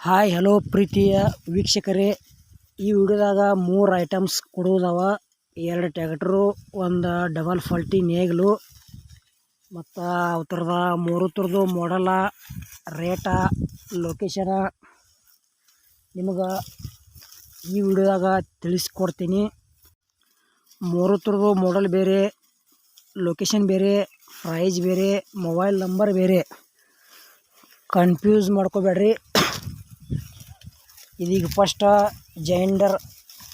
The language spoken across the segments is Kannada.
ಹಾಯ್ ಹಲೋ ಪ್ರೀತಿಯ ವೀಕ್ಷಕರೇ. ಈ ವಿಡಿಯೋದಾಗ ಮೂರು ಐಟಮ್ಸ್ ಕೊಡುವುದವ. ಎರಡು ಟ್ಯಾಕ್ಟ್ರು ಒಂದು ಡಬಲ್ ಫಾಲ್ಟಿ ನೇಗ್ಲು, ಮತ್ತು ಅವ್ರದ ಮೂರು ಥರದ್ದು ಮಾಡಲ ರೇಟ ಲೊಕೇಶನ ನಿಮಗೆ ಈ ವಿಡಿಯೋದಾಗ ತಿಳಿಸ್ಕೊಡ್ತೀನಿ. ಮೂರು ಥರದ್ದು ಮಾಡಲ್ ಬೇರೆ ಲೊಕೇಶನ್ ಬೇರೆ ಪ್ರೈಸ್ ಬೇರೆ ಮೊಬೈಲ್ ನಂಬರ್ ಬೇರೆ. ಕನ್ಫ್ಯೂಸ್ ಮಾಡ್ಕೋಬೇಡ್ರಿ. ಇದೀಗ first ಜೈಂಡರ್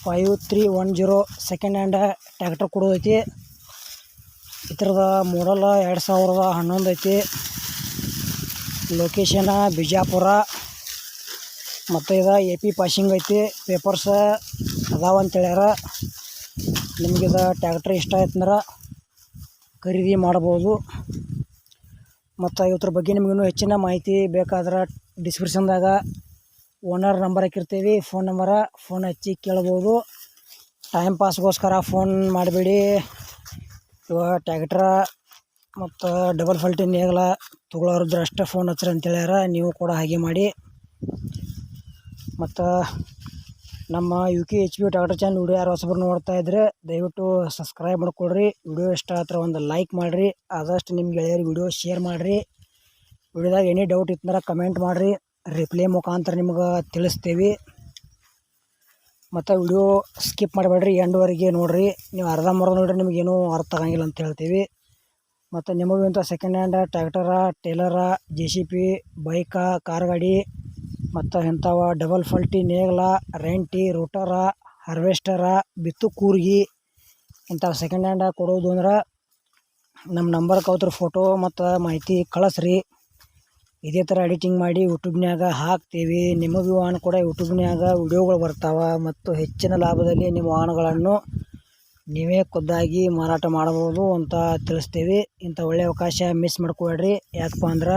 five three one zero second hand tractor ಕೊಡೋದೈತಿ ಇದ್ರದ ಮಾಡಲ್ ಎರಡು ಸಾವಿರದ ಹನ್ನೊಂದು ಐತಿ. ಲೊಕೇಶನ ಬಿಜಾಪುರ. ಮತ್ತು ಇದು ಎ ಪಿ ಪಾಸಿಂಗ್ ಐತಿ. ಪೇಪರ್ಸ್ ಅದಾವ ಅಂತೇಳ್ಯಾರ. ಇದು ಟ್ಯಾಕ್ಟ್ರ್ ಇಷ್ಟ ಆಯ್ತಂದ್ರೆ ಖರೀದಿ ಮಾಡ್ಬೋದು. ಮತ್ತು ಇವತ್ತರ ಬಗ್ಗೆ ನಿಮಗಿನ್ನೂ ಹೆಚ್ಚಿನ ಮಾಹಿತಿ ಬೇಕಾದ್ರೆ ಡಿಸ್ಕ್ರಿಪ್ಷನ್ದಾಗ ಓನರ್ ನಂಬರ್ ಹಾಕಿರ್ತೀವಿ ಫೋನ್ ನಂಬರ ಫೋನ್ ಹಚ್ಚಿ ಕೇಳ್ಬೋದು. ಟೈಮ್ ಪಾಸ್ಗೋಸ್ಕರ ಫೋನ್ ಮಾಡಬೇಡಿ. ಇವಾಗ ಟ್ಯಾಕ್ಟ್ರ ಮತ್ತು ಡಬಲ್ ಫಲ್ಟಿನ್ ಏಗಲ ತೊಗೊಳೋರಿದ್ರೆ ಅಷ್ಟೇ ಫೋನ್ ಹಚ್ಚಿರಿ ಅಂತೇಳ್ಯಾರ, ನೀವು ಕೂಡ ಹಾಗೆ ಮಾಡಿ. ಮತ್ತು ನಮ್ಮ U K H P tractor channel video ಯಾರು ಹೊಸಬ್ರು ನೋಡ್ತಾ ಇದ್ರೆ ದಯವಿಟ್ಟು ಸಬ್ಸ್ಕ್ರೈಬ್ ಮಾಡ್ಕೊಳ್ರಿ. ವಿಡಿಯೋ ಇಷ್ಟ ಆದ್ರೆ ಒಂದು ಲೈಕ್ ಮಾಡಿರಿ. ಆದಷ್ಟು ನಿಮ್ಮ ಗೆಳೆಯರಿಗೆ ವಿಡಿಯೋ ಶೇರ್ ಮಾಡಿರಿ. ವಿಡಿಯೋದಾಗ ಎನಿ ಡೌಟ್ ಇತ್ತಂದ್ರೆ ಕಮೆಂಟ್ ಮಾಡಿರಿ. ರಿಪ್ಲೈ ಮುಖಾಂತರ ನಿಮ್ಗೆ ತಿಳಿಸ್ತೀವಿ. ಮತ್ತು ವಿಡಿಯೋ ಸ್ಕಿಪ್ ಮಾಡಬೇಡ್ರಿ ಎಂಡ್ವರೆಗೆ ನೋಡಿರಿ. ನೀವು ಅರ್ಧಂಬರ್ಧ ನೋಡಿರಿ ನಿಮಗೇನು ಅರ್ಥ ಆಗಂಗಿಲ್ಲ ಅಂತ ಹೇಳ್ತೀವಿ. ಮತ್ತು ನಿಮಗೂ ಇಂಥ second hand tractor trailer J C P bike car ಗಾಡಿ ಮತ್ತು ಇಂಥವ ಡಬಲ್ ಫಲ್ಟಿ ನೇಗ್ಲ, ರೆಂಟಿ ರೂಟರ ಹಾರ್ವೆಸ್ಟರ ಬಿತ್ತು ಕೂರ್ಗಿ, ಇಂಥವು ಸೆಕೆಂಡ್ ಹ್ಯಾಂಡ ಕೊಡೋದು ಅಂದ್ರೆ ನಮ್ಮ ನಂಬರ್ ಕೌತ್ರ ಫೋಟೋ ಮತ್ತು ಮಾಹಿತಿ ಕಳಿಸ್ರಿ. ಇದೇ ಥರ ಎಡಿಟಿಂಗ್ ಮಾಡಿ ಯೂಟ್ಯೂಬ್ನ್ಯಾಗ ಹಾಕ್ತೀವಿ. ನಿಮಗೂ ವಾಹನ ಕೂಡ ಯೂಟ್ಯೂಬ್ನ್ಯಾಗ ವಿಡಿಯೋಗಳು ಬರ್ತಾವೆ ಮತ್ತು ಹೆಚ್ಚಿನ ಲಾಭದಲ್ಲಿ ನಿಮ್ಮ ವಾಹನಗಳನ್ನು ನೀವೇ ಖುದ್ದಾಗಿ ಮಾರಾಟ ಮಾಡ್ಬೋದು ಅಂತ ತಿಳಿಸ್ತೀವಿ. ಇಂಥ ಒಳ್ಳೆಯ ಅವಕಾಶ ಮಿಸ್ ಮಾಡ್ಕೊಬೇಡ್ರಿ ಯಾಕಪ್ಪ ಅಂದ್ರೆ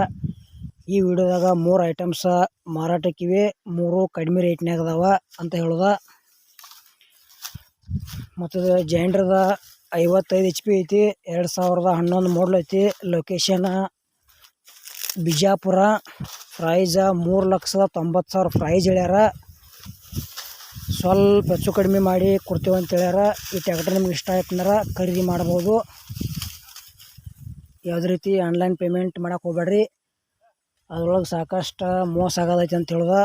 ಈ ವಿಡಿಯೋದಾಗ ಮೂರು ಐಟಮ್ಸ ಮಾರಾಟಕ್ಕಿವೆ. ಮೂರು ಕಡಿಮೆ ರೇಟ್ನಾಗ ಅದಾವ ಅಂತ ಹೇಳೋದ. ಮತ್ತು ಜೈಂಡ್ರದ ಐವತ್ತೈದು ಎಚ್ ಪಿ ಐತಿ, ಎರಡು ಸಾವಿರದ ಹನ್ನೊಂದು ಮಾಡಲ್ ಐತಿ. ಲೊಕೇಶನ ಬಿಜಾಪುರ ಪ್ರೈಸ ಮೂರು ಲಕ್ಷದ ತೊಂಬತ್ತು ಸಾವಿರ ಪ್ರೈಸ್ ಹೇಳ್ಯಾರ. ಸ್ವಲ್ಪ ಹೆಚ್ಚು ಕಡಿಮೆ ಮಾಡಿ ಕೊಡ್ತೀವಿ ಅಂತ ಹೇಳ್ಯಾರ. ಈ ಟ್ಯಾಕ್ಟರ್ ನಿಮ್ಗೆ ಇಷ್ಟ ಆಯ್ತಂದ್ರೆ ಖರೀದಿ ಮಾಡ್ಬೋದು. ಯಾವುದೇ ರೀತಿ ಆನ್ಲೈನ್ ಪೇಮೆಂಟ್ ಮಾಡೋಕೆ ಹೋಗ್ಬೇಡ್ರಿ ಅದ್ರೊಳಗೆ ಸಾಕಷ್ಟು ಮೋಸ ಆಗೋದೈತೆ ಅಂತ ಹೇಳ್ದ.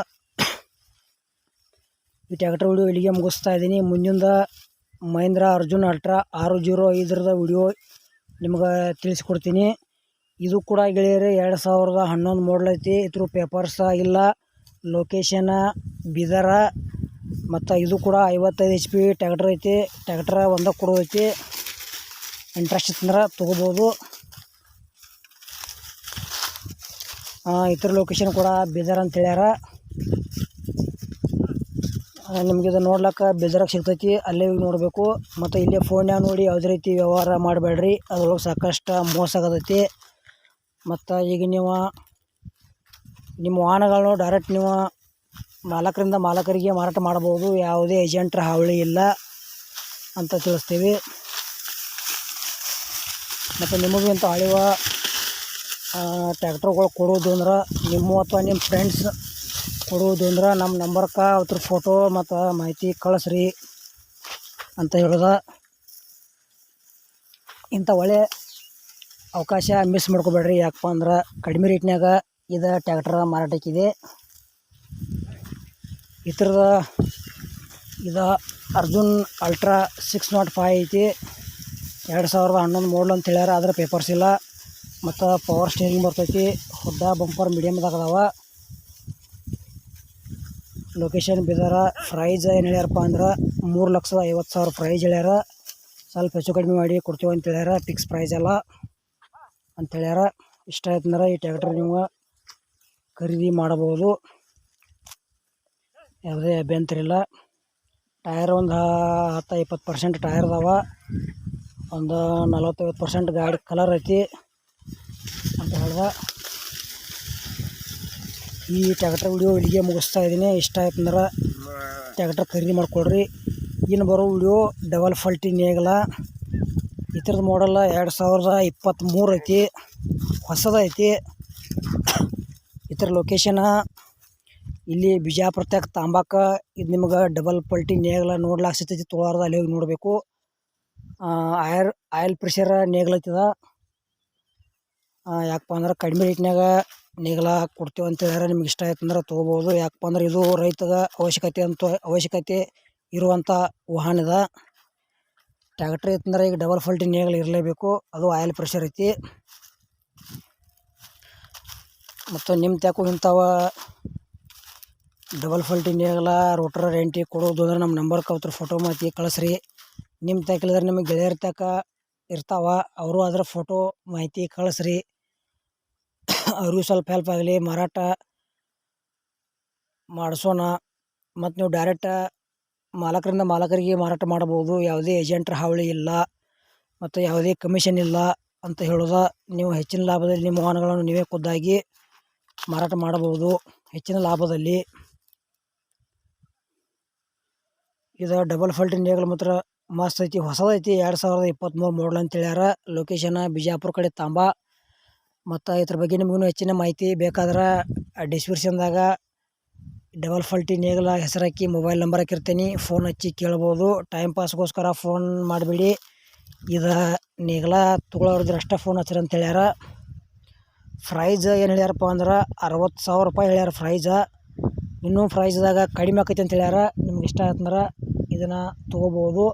ಈ ಟ್ಯಾಕ್ಟರ್ ವಿಡಿಯೋ ಇಲ್ಲಿಗೆ ಮುಗಿಸ್ತಾ ಇದ್ದೀನಿ. ಮುಂದಿಂದ ಮಹೇಂದ್ರ ಅರ್ಜುನ್ ಅಲ್ಟ್ರಾ ಆರು ಜೀರೋ ಐದರದ ವಿಡಿಯೋ ನಿಮ್ಗೆ ತಿಳಿಸ್ಕೊಡ್ತೀನಿ. ಇದು ಕೂಡ ಗೆಳೆಯರೆ, ಎರಡು ಸಾವಿರದ ಹನ್ನೊಂದು ಮಾಡಲ್ ಐತಿ. ಇದ್ರ ಪೇಪರ್ಸ ಇಲ್ಲ. ಲೊಕೇಶನ ಬಿದರ, ಮತ್ತು ಇದು ಕೂಡ ಐವತ್ತೈದು ಎಚ್ ಪಿ ಟ್ಯಾಕ್ಟ್ರ್ ಐತಿ. ಟ್ಯಾಕ್ಟ್ರ ಒಂದಕ್ಕೆ ಕೊಡೋದೈತಿ. ಇಂಟ್ರೆಸ್ಟ್ ಇತ್ತಂದ್ರೆ ತೊಗೋಬೋದು. ಇತರ ಲೊಕೇಶನ್ ಕೂಡ ಬೀದರ್ ಅಂತ ಹೇಳ್ಯಾರ. ನಿಮ್ಗೆ ಇದು ನೋಡ್ಲಿಕ್ಕೆ ಬೀದರಾಗ ಸಿಗ್ತೈತಿ, ಅಲ್ಲೇ ಹೋಗಿ ನೋಡಬೇಕು. ಮತ್ತು ಇಲ್ಲೇ ಫೋನ್ಯಾಗ ನೋಡಿ ಯಾವುದೇ ರೀತಿ ವ್ಯವಹಾರ ಮಾಡಬೇಡ್ರಿ ಅದ್ರೊಳಗೆ ಸಾಕಷ್ಟು ಮೋಸ ಆಗತೈತಿ. ಮತ್ತು ಈಗ ನೀವು, ನಿಮ್ಮ ವಾಹನಗಳನ್ನು ಡೈರೆಕ್ಟ್ ನೀವು ಮಾಲಕರಿಂದ ಮಾಲಕರಿಗೆ ಮಾರಾಟ ಮಾಡ್ಬೋದು. ಯಾವುದೇ ಏಜೆಂಟ್ರ ಹಾವಳಿ ಇಲ್ಲ ಅಂತ ತಿಳಿಸ್ತೀವಿ. ಮತ್ತು ನಿಮಗೂ ಇಂಥ ಹಳೆವ ಟ್ಯಾಕ್ಟ್ರುಗಳು ಕೊಡೋದು ಅಂದ್ರೆ ನಿಮ್ಮ ಅಥವಾ ನಿಮ್ಮ ಫ್ರೆಂಡ್ಸ್ ಕೊಡುವುದು ಅಂದ್ರೆ ನಮ್ಮ ನಂಬರ್ಗೆ ಅವ್ರ ಫೋಟೋ ಮತ್ತು ಮಾಹಿತಿ ಕಳಿಸ್ರಿ ಅಂತ ಹೇಳೋದ. ಇಂಥ ಒಳ್ಳೆ ಅವಕಾಶ ಮಿಸ್ ಮಾಡ್ಕೋಬೇಡ್ರಿ. ಯಾಕಪ್ಪ ಅಂದ್ರೆ ಕಡಿಮೆ ರೇಟ್ನಾಗ ಇದು ಟ್ಯಾಕ್ಟ್ರ ಮಾರಾಟಕ್ಕಿದೆ ಇದ್ರದ ಇದು Arjun ultra six nought five ಐತಿ. ಎರಡು ಸಾವಿರದ ಹನ್ನೊಂದು ಮಾಡಲ್ ಅಂತ ಹೇಳ್ಯಾರ, ಆದ್ರೆ ಪೇಪರ್ಸ್ ಇಲ್ಲ. ಮತ್ತು ಪವರ್ ಸ್ಟೇರಿಂಗ್ ಬರ್ತೈತಿ. ಹುಡ್ಡ ಬಂಪರ್ ಮೀಡಿಯಮ್ದಾಗ ಅದಾವ. ಲೊಕೇಶನ್ ಬಿದಾರ ಪ್ರೈಸ್ ಏನು ಹೇಳ್ಯಾರಪ್ಪ ಅಂದ್ರೆ ಮೂರು ಲಕ್ಷದ ಐವತ್ತು ಸಾವಿರ ಪ್ರೈಸ್ ಹೇಳ್ಯಾರ. ಸ್ವಲ್ಪ ಹೆಚ್ಚು ಕಡಿಮೆ ಮಾಡಿ ಕೊಡ್ತೀವಿ ಅಂತ ಹೇಳ್ಯಾರ. ಫಿಕ್ಸ್ ಪ್ರೈಸ್ ಎಲ್ಲ ಅಂತ ಹೇಳ್ಯಾರ. ಇಷ್ಟ ಆಯ್ತಂದ್ರೆ ಈ ಟ್ಯಾಕ್ಟ್ರ್ ನೀವು ಖರೀದಿ ಮಾಡಬಹುದು. ಯಾವುದೇ ಅಭ್ಯಂತರ ಇಲ್ಲ. ಟಯರ್ ಒಂದು ಹತ್ತು, ಇಪ್ಪತ್ತು ಪರ್ಸೆಂಟ್ ಟಯರ್ ಅದಾವ. ಒಂದು ನಲ್ವತ್ತೈವತ್ತು ಪರ್ಸೆಂಟ್ ಗಾಡಿ ಕಲರ್ ಐತಿ. ಈ ಟ್ಯಾಕ್ಟರ್ ವಿಡಿಯೋ ಇಲ್ಲಿಗೆ ಮುಗಿಸ್ತಾ ಇದ್ದೀನಿ. ಇಷ್ಟ ಆಯ್ತಂದ್ರೆ ಟ್ಯಾಕ್ಟರ್ ಖರೀದಿ ಮಾಡಿಕೊಡ್ರಿ. ಇನ್ನು ಬರೋ ವಿಡಿಯೋ ಡಬಲ್ ಫಾಲ್ಟಿ ನೇಗಲ. ಈ ಥರದ ಮಾಡಲ್ಲ ಎರಡು ಸಾವಿರದ ಇಪ್ಪತ್ತ್ಮೂರು ಐತಿ. ಹೊಸದೈತಿ ಥರ ಲೊಕೇಶನ ಇಲ್ಲಿ ಬಿಜಾಪುರ ತಕ್ಕ ತಾಂಬಾಕ ಇದು ನಿಮ್ಗೆ ಡಬಲ್ ಪಲ್ಟಿ ನೇಗ್ಲ ನೋಡ್ಲಾಕ್ ತೊಳಾರ್ದ ಅಲ್ಲಿ ಹೋಗಿ ನೋಡಬೇಕು. ಆಯರ್ ಆಯಿಲ್ ಪ್ರೆಷರ್ ನೇಗ್ಲೈತದ ಯಾಕಪ್ಪ ಅಂದ್ರೆ ಕಡಿಮೆ ರೇಟ್ನಾಗ ನೇಗ್ಲ ಕೊಡ್ತೀವಿ ಅಂತ ಹೇಳ್ಯಾರ. ನಿಮ್ಗೆ ಇಷ್ಟ ಆಯ್ತು ಅಂದ್ರೆ ತೊಗೋಬೋದು. ಯಾಕಪ್ಪ ಅಂದ್ರೆ ಇದು ರೈತದ ಅವಶ್ಯಕತೆ ಅಂತ, ಅವಶ್ಯಕತೆ ಇರುವಂಥ ವಾಹನ ಇದೆ. ಟ್ಯಾಕ್ಟ್ರಿ ಇತ್ತಂದ್ರೆ ಈಗ ಡಬಲ್ ಫಾಲ್ಟಿ ನೇಗಿಲು ಇರಲೇಬೇಕು. ಅದು ಆಯಿಲ್ ಪ್ರೆಷರ್ ಐತಿ. ಮತ್ತು ನಿಮ್ಮ ತ್ಯಾಕು ಇಂಥವ ಡಬಲ್ ಫಾಲ್ಟಿ ನೇಗಿಲ ರೋಟ್ರ ರೆಂಟಿ ಕೊಡೋದು ಅಂದ್ರೆ ನಮ್ಮ ನಂಬರ್ ಕವತ್ರ ಫೋಟೋ ಮಾತಿ ಕಳಿಸ್ರಿ. ನಿಮ್ಮ ತ್ಯಾಕಿಲ್ಲದ್ರೆ ನಿಮಗೆ ಗೆಳೆಯರ ತ್ಯಾಕ ಇರ್ತಾವ. ಅವರು ಅದರ ಫೋಟೋ ಮಾಹಿತಿ ಕಳಿಸ್ರಿ. ಅವ್ರಿಗೂ ಸ್ವಲ್ಪ ಹೆಲ್ಪ್ ಆಗಲಿ, ಮಾರಾಟ ಮಾಡಿಸೋಣ. ಮತ್ತು ನೀವು ಡೈರೆಕ್ಟ ಮಾಲಕರಿಂದ ಮಾಲಕರಿಗೆ ಮಾರಾಟ ಮಾಡ್ಬೋದು ಯಾವುದೇ ಏಜೆಂಟ್ರ ಹಾವಳಿ ಇಲ್ಲ, ಮತ್ತು ಯಾವುದೇ ಕಮಿಷನ್ ಇಲ್ಲ ಅಂತ ಹೇಳೋದು ನೀವು ಹೆಚ್ಚಿನ ಲಾಭದಲ್ಲಿ ನಿಮ್ಮ ವಾಹನಗಳನ್ನು ನೀವೇ ಖುದ್ದಾಗಿ ಮಾರಾಟ ಮಾಡಬಹುದು. ಹೆಚ್ಚಿನ ಲಾಭದಲ್ಲಿ ಇದು ಡಬಲ್ ಫಲ್ಟಿ ನೇಗಲ್ ಮಾತ್ರ ಮಸ್ತ್ ಐತಿ. ಹೊಸದೈತಿ. ಎರಡು ಸಾವಿರದ ಇಪ್ಪತ್ತ್ಮೂರು ಮಾಡಲ್ ಅಂತ ಹೇಳ್ಯಾರ ಲೊಕೇಶನ್ ಬಿಜಾಪುರ ಕಡೆ ತಾಂಬಾ. ಮತ್ತು ಇದ್ರ ಬಗ್ಗೆ ನಿಮಗೂ ಹೆಚ್ಚಿನ ಮಾಹಿತಿ ಬೇಕಾದ್ರೆ ಡಿಸ್ಕ್ರಿಪ್ಷನ್ದಾಗ ಡಬಲ್ ಫಲ್ಟಿ ನೇಗಲ ಹೆಸರು ಹಾಕಿ ಮೊಬೈಲ್ ನಂಬರ್ ಹಾಕಿರ್ತೀನಿ. ಫೋನ್ ಹಚ್ಚಿ ಕೇಳ್ಬೋದು. ಟೈಮ್ ಪಾಸ್ಗೋಸ್ಕರ ಫೋನ್ ಮಾಡಬೇಡಿ. ಇದು ನೇಗಲ ತೊಗೊಳೋರಿದ್ರೆ ಅಷ್ಟೇ ಫೋನ್ ಹಚ್ಚಿರಿ ಅಂತ ಹೇಳ್ಯಾರ. ಪ್ರೈಸ್ ಏನು ಹೇಳ್ಯಾರಪ್ಪ ಅಂದ್ರೆ ಅರವತ್ತು ಸಾವಿರ ರೂಪಾಯಿ ಹೇಳ್ಯಾರ ಪ್ರೈಸ ಇನ್ನೂ ಪ್ರೈಸ್ದಾಗ ಕಡಿಮೆ ಆಕೈತಿ ಅಂತ ಹೇಳ್ಯಾರ. ನಿಮ್ಗೆ ಇಷ್ಟ ಆಯ್ತಂದ್ರೆ ಇದನ್ನು ತೊಗೋಬೋದು.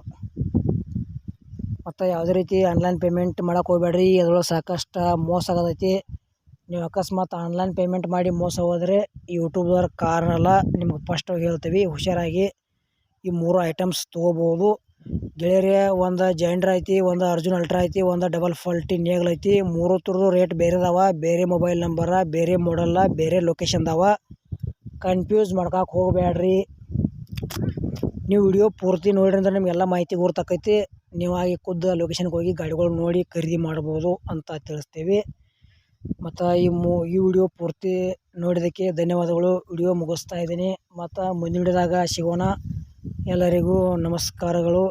ಮತ್ತು ಯಾವುದೇ ರೀತಿ ಆನ್ಲೈನ್ ಪೇಮೆಂಟ್ ಮಾಡಕ್ಕೆ ಹೋಗ್ಬೇಡ್ರಿ, ಅದ್ರೊಳಗೆ ಸಾಕಷ್ಟು ಮೋಸ ಆಗತೈತಿ. ನೀವು ಅಕಸ್ಮಾತ್ ಆನ್ಲೈನ್ ಪೇಮೆಂಟ್ ಮಾಡಿ ಮೋಸ ಹೋದರೆ ಯೂಟ್ಯೂಬ್ದವ್ರ ಕಾರಣ ನಿಮ್ಗೆ ಪಸ್ಟಾಗಿ ಹೇಳ್ತೀವಿ, ಹುಷಾರಾಗಿ ಈ ಮೂರು ಐಟಮ್ಸ್ ತೊಗೋಬೋದು. ಗೆಳೆಯರೇ, ಒಂದು ಜೈಂಡ್ರ್ ಐತಿ, ಒಂದು ಅರ್ಜುನ್ ಅಲ್ಟ್ರಾ ಐತಿ, ಒಂದು ಡಬಲ್ ಫಾಲ್ಟಿ ನೇಗ್ಲ್ ಐತಿ, ಮೂರು ಥರದ್ದು ರೇಟ್ ಬೇರೆ ಅದಾವ, ಬೇರೆ ಮೊಬೈಲ್ ನಂಬರ ಬೇರೆ ಮಾಡಲ್ಲ ಬೇರೆ ಲೊಕೇಶನ್ದಾವ ಕನ್ಫ್ಯೂಸ್ ಮಾಡ್ಕೊಕ್ಕೆ ಹೋಗಬೇಡ್ರಿ ನೀವು ವಿಡಿಯೋ ಪೂರ್ತಿ ನೋಡ್ರಿ ಅಂದ್ರೆ ನಿಮಗೆಲ್ಲ ಮಾಹಿತಿ ಗುರ್ತಾಕೈತಿ ನೀವು ಆಗಿ ಖುದ್ದು ಲೊಕೇಶನ್ಗೆ ಹೋಗಿ ಗಾಡಿಗಳು ನೋಡಿ ಖರೀದಿ ಮಾಡ್ಬೋದು ಅಂತ ತಿಳಿಸ್ತೀವಿ. ಮತ್ತು ಈ ಮು, ಈ ವಿಡಿಯೋ ಪೂರ್ತಿ ನೋಡಿದ್ದಕ್ಕೆ ಧನ್ಯವಾದಗಳು. ವಿಡಿಯೋ ಮುಗಿಸ್ತಾ ಇದ್ದೀನಿ. ಮತ್ತು ಮುಂದಿನ ವಿಡಿಯೋದಾಗ ಸಿಗೋಣ. ಎಲ್ಲರಿಗೂ ನಮಸ್ಕಾರಗಳು.